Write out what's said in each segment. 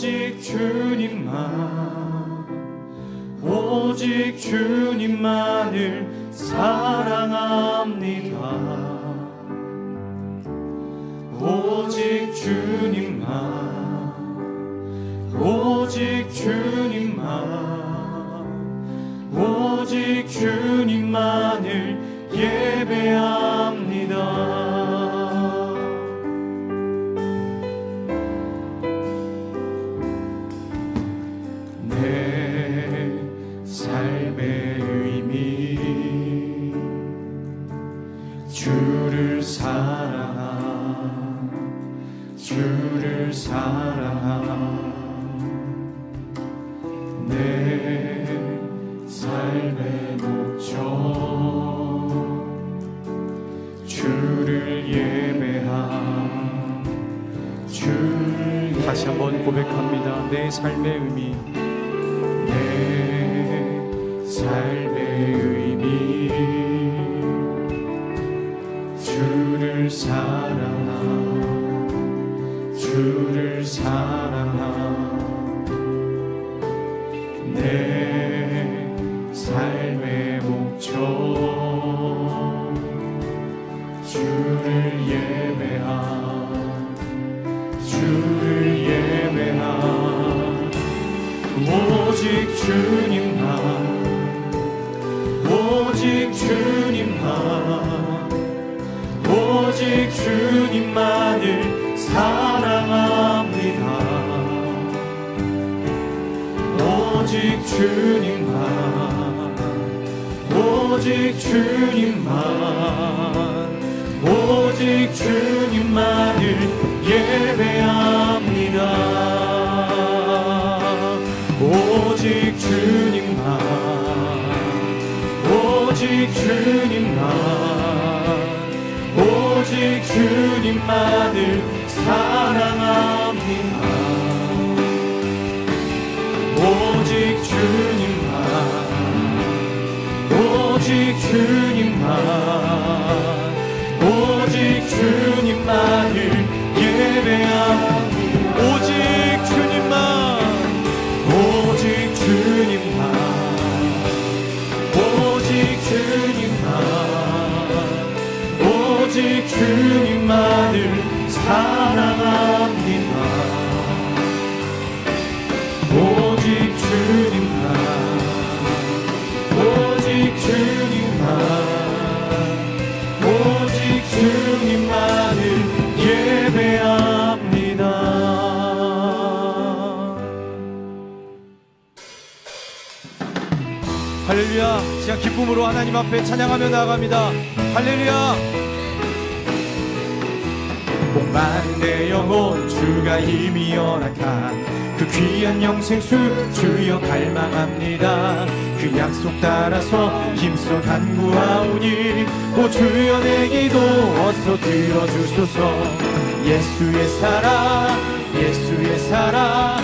오직 주님만 오직 주님만을 사랑합니다. 오직 주님만 오직 주님만 오직 주님만을 예배합니다. 다시 한번 고백합니다. 내 삶의 의미. 내 삶의 의미. 주를 사랑함. 주를 사랑함 주님만. 오직 주님만. 오직 주님만을 예배합니다. 오직 주님만. 오직 주님만. 오직 주님만을 사랑합니다 주님만. 오직 주 하나님 앞에 찬양하며 나아갑니다. 할렐루야. 목마른 내 영혼 주가 이미 허락한 그 귀한 영생수 주여 갈망합니다. 그 약속 따라서 힘써 간구하오니 오 주여 내 기도 어서 들어주소서. 예수의 사랑 예수의 사랑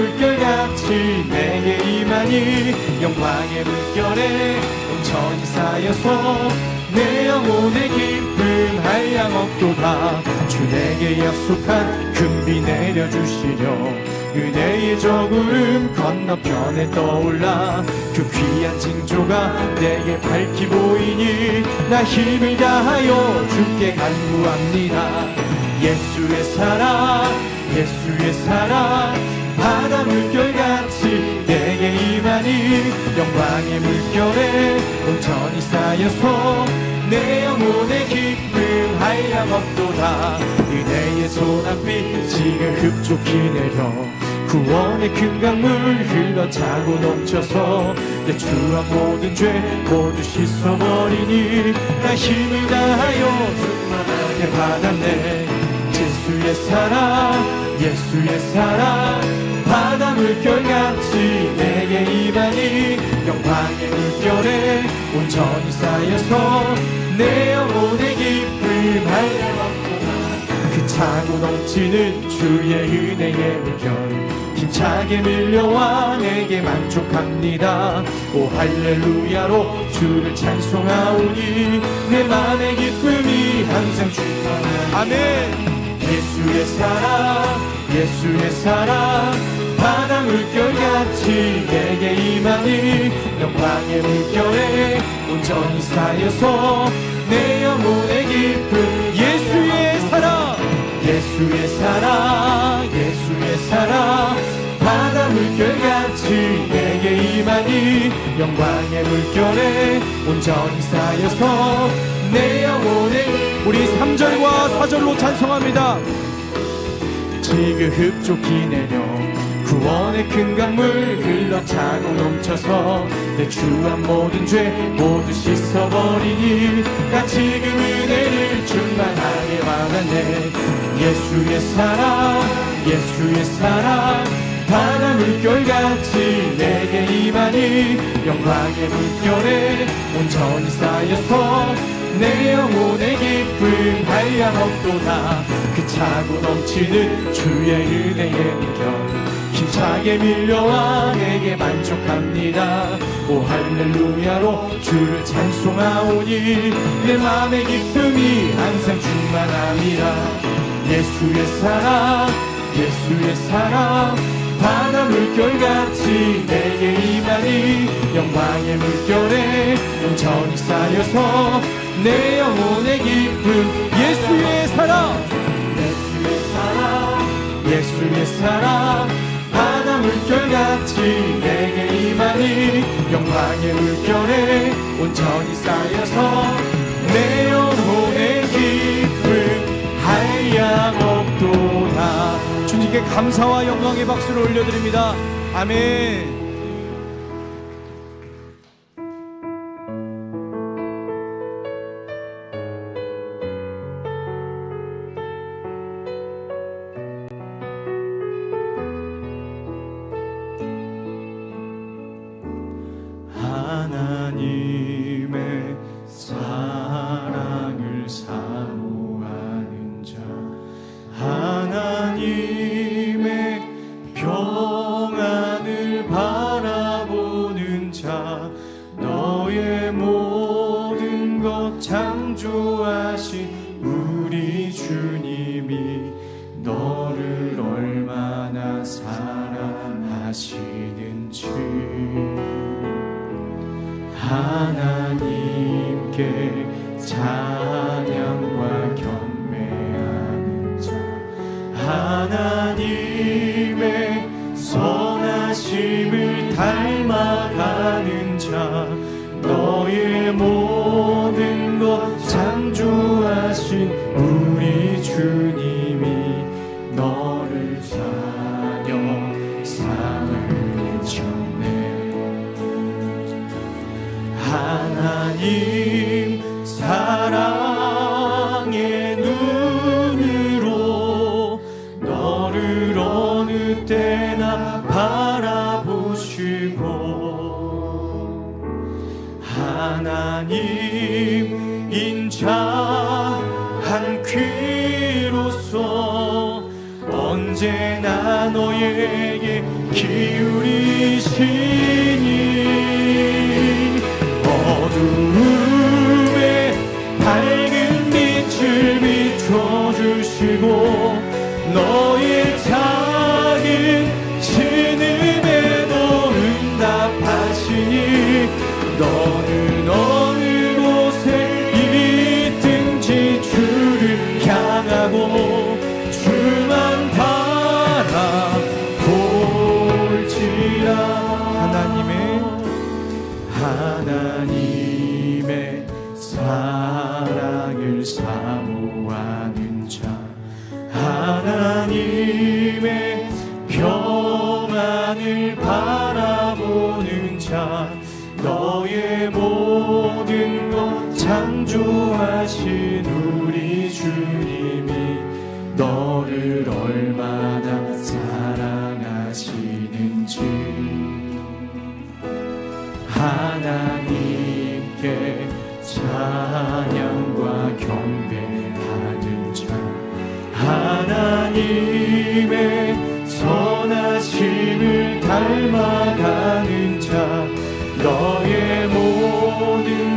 물결같이 내게 임하니 영광의 물결에 온천히 쌓여서 내 영혼의 기쁨 한량 없도다 주 내게 약속한 금비 내려주시려 그대의 적음 건너편에 떠올라 그 귀한 징조가 내게 밝히 보이니 나 힘을 다하여 주께 간구합니다. 예수의 사랑 예수의 사랑 물결같이 내게 임하니 영광의 물결에 온천히 쌓여서 내 영혼의 기쁨 한량 없도다. 은혜의 소낙비 지금 흡족히 내려 구원의 큰 강물 흘러차고 넘쳐서 내 추한 모든 죄 모두 씻어버리니 나 힘을 다하여 충만하게 받았네. 예수의 사랑 예수의 사랑 바다 물결같이 내게 임하니 영광의 물결에 온전히 쌓여서 내 영혼의 기쁨 없 차고 넘치는 주의 은혜의 물결 힘차게 밀려와 내게 만족합니다. 오 할렐루야로 주를 찬송하오니 내 맘의 기쁨이 항상 충만하 아멘. 예수의 사랑 예수의 사랑 바다 물결같이 내게 임하니 영광의 물결에 온전히 쌓여서 내 영혼의 기쁨 예수의 사랑. 예수의 사랑 예수의 사랑 바다 물결같이 내게 임하니 영광의 물결에 온전히 쌓여서 내 영혼의 우리 3절과 4절로 찬송합니다. 지그흡 쫓기 내려 구원의 큰 강물 흘러차고 넘쳐서 내 주한 모든 죄 모두 씻어버리니 나 지금 은혜를 충만하게 받았네 예수의 사랑 예수의 사랑. 바다 물결같이 내게 임하니 영광의 물결에 온전히 쌓여서 내 영혼의 기쁨 한량 없도다 그 차고 넘치는 주의 은혜의 물결 힘차게 밀려와 내게 만족합니다. 오 할렐루야로 주를 찬송하오니 내 맘의 기쁨이 항상 충만합니다. 예수의 사랑 예수의 사랑 바다 물결같이 내게 임하니 영광의 물결에 온전히 쌓여서 내 영혼의 기쁨 예수의 사랑. 예수의 사랑 예수의 사랑 같이 내게 임하니 영광의 물결에 온전히 쌓여서 내 영혼의 기쁨 한량없도다 주님께 감사와 영광의 박수를 올려드립니다. 아멘. 하나님께 찬양과 경배하는 자 하나님의 선하심을 닮아가는 자 너의 모든 것 창조하신 우리 주님이 너를 찬양 인자한 귀로서 언제나 너에게 기울이시 하나님께 찬양과 경배하는 자 하나님의 선하심을 닮아가는 자 너의 모든